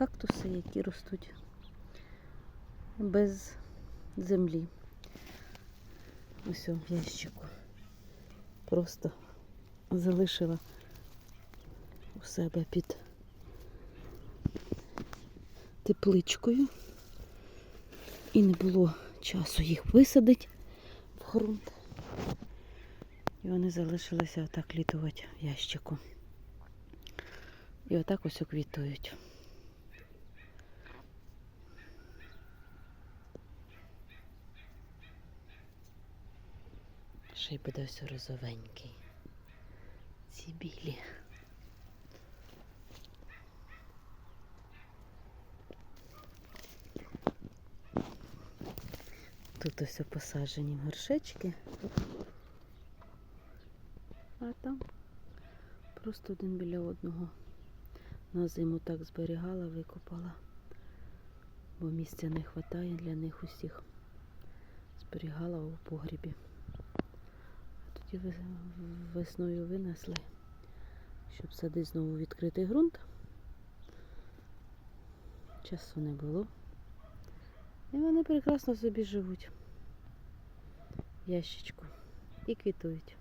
кактуси, які ростуть без землі. Ось в ящику. Просто залишила у себе під тепличкою. І не було часу їх висадити в ґрунт. І вони залишилися отак літувати в ящику. І отак ось оквітують. Ще й буде все розовенький. Ці білі. Тут ось посаджені горшечки. А там просто один біля одного. На зиму так зберігала, викопала, бо місця не вистачає для них усіх. Зберігала у погрібі. А весною винесли, щоб садити знову відкритий ґрунт. Часу не було. І вони прекрасно собі живуть ящичку і квітують.